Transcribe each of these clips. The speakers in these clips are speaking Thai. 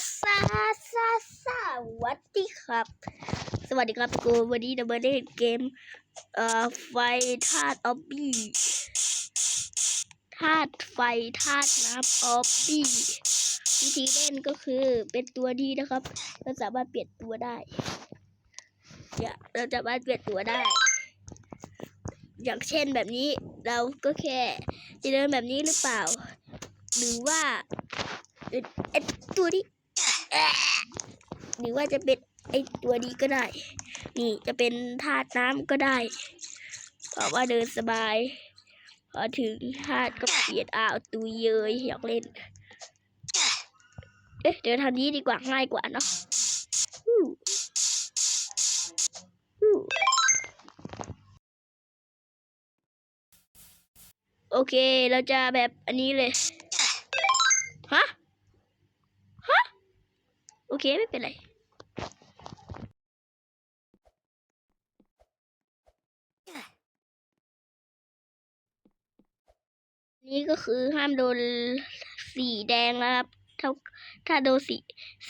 ซาซาสวัสดีครับ สวัสดีครับกูวันนี้เรามาเล่นเกมเอ่อไฟธาตุออบบี้ธาตุไฟธาตุน้ำออบบี้วิธีเล่นก็คือเป็นตัวดีนะครับ เราสามารถเปลี่ยนตัวได้เนี่ยเราสามารถเปลี่ยนตัวได้ อย่างเช่นแบบนี้เราก็แค่จะเดินแบบนี้หรือเปล่า หรือว่าเอ่อไอตัวนี้ หรือว่าจะเป็นไอตัวนี้ก็ได้ นี่จะเป็นธาตุน้ำก็ได้เพราะว่าเดินสบาย พอถึงธาตุก็เปลี่ยนอ้าวตุยเยยอยากเล่น เอ๊ะเดี๋ยวทำนี้ดีกว่าง่ายกว่าเนาะโอเค เราจะแบบอันนี้เลย ฮะ ฮะ โอ เคไม่เป็นไรนี่ก็คือห้ามโดนสีแดงนะครับ เท่าถ้าโดนสี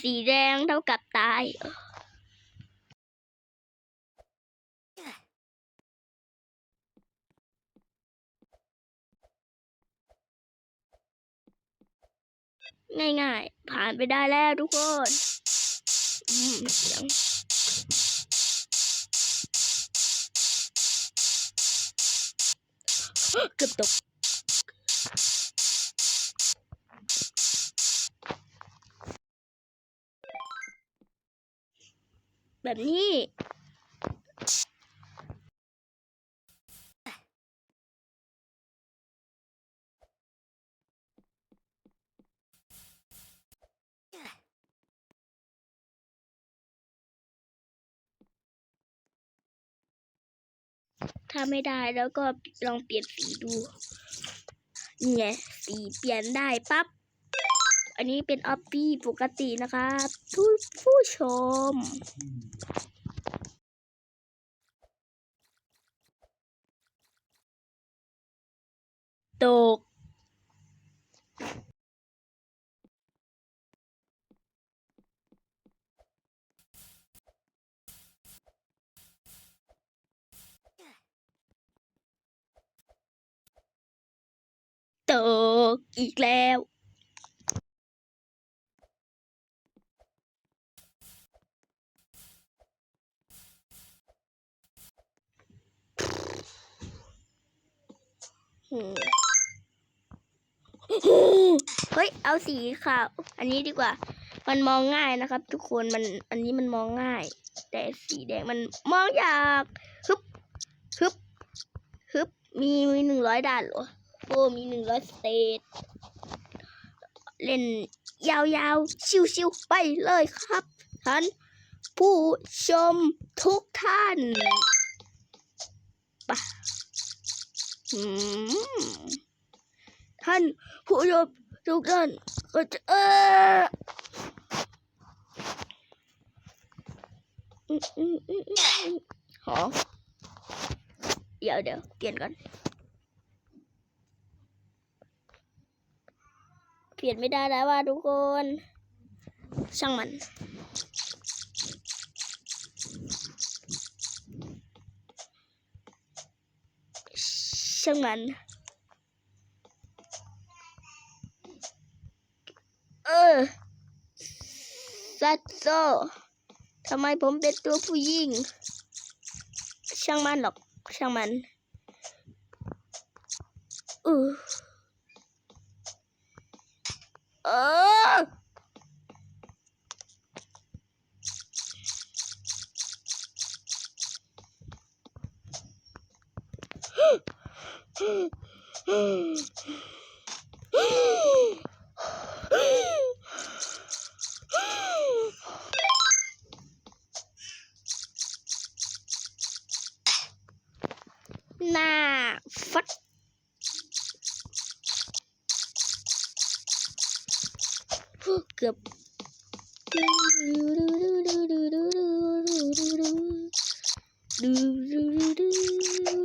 สีแดงเท่ากับตาย ง่ายๆ ผ่านไปได้แล้วทุกคนอืมเสียงเกือบตกแบบนี้ ถ้าไม่ได้แล้วก็ลองเปลี่ยนสีดูนี่ไงสีเปลี่ยนได้ปั๊บ อันนี้เป็นออฟฟี่ปกตินะคะทุกผู้ชม ตก ตกอีกแล้วอืมเฮ้ย เอาสีขาว อันนี้ดีกว่า มันมองง่ายนะครับ ทุกคน มัน อันนี้มันมองง่าย แต่สีแดงมันมองยาก ฮึบ ฮึบ ฮึบ มีมีหนึ่งร้อยด่านเหรอ โอ้มีหนึ่งร้อยสเตจเล่นยาวๆ ชิวๆ ไปเลยครับท่านผู้ชมทุกท่านปะท่านผู้ชมทุกท่านก็จะเออหอเดี๋ยวเดี๋ยวเปลี่ยนก่อน เปลี่ยนไม่ได้แล้วว่าทุกคน ช่างมัน ช่างมัน เออซัตโซทำไมผมเป็นตัวผู้หญิง ช่างมันหรอก ช่างมันเออเออ หน้าฟัดเกือบสปีลา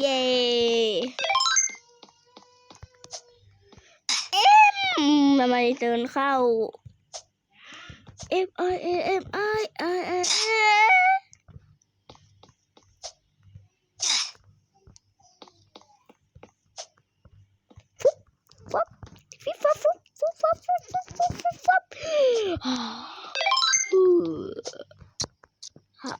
เย้เอ็มทำไมเดินเข้า F I A M I I I I ฟุ๊บฟับฟิฟับฟุ๊บฟุ๊บฟับฟุ๊บฟุ๊บฟุ๊บฟุ๊บฟับฮ่าฮู้ฮ่า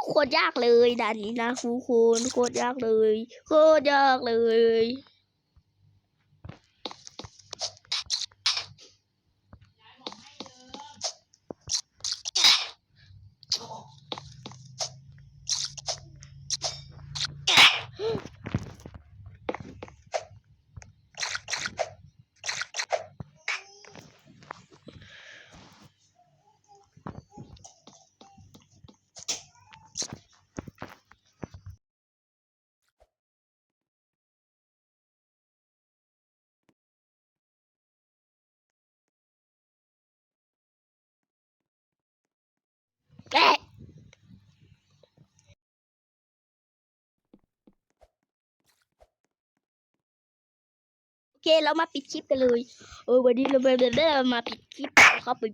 โค ตรยากเลยด่านนี้นะครูคุณโคตรยากเลย โคตรยากเลย แกโอเคเรามาปิดคลิปกันเลย เออวันนี้เรามาปิดคลิปนะครับไป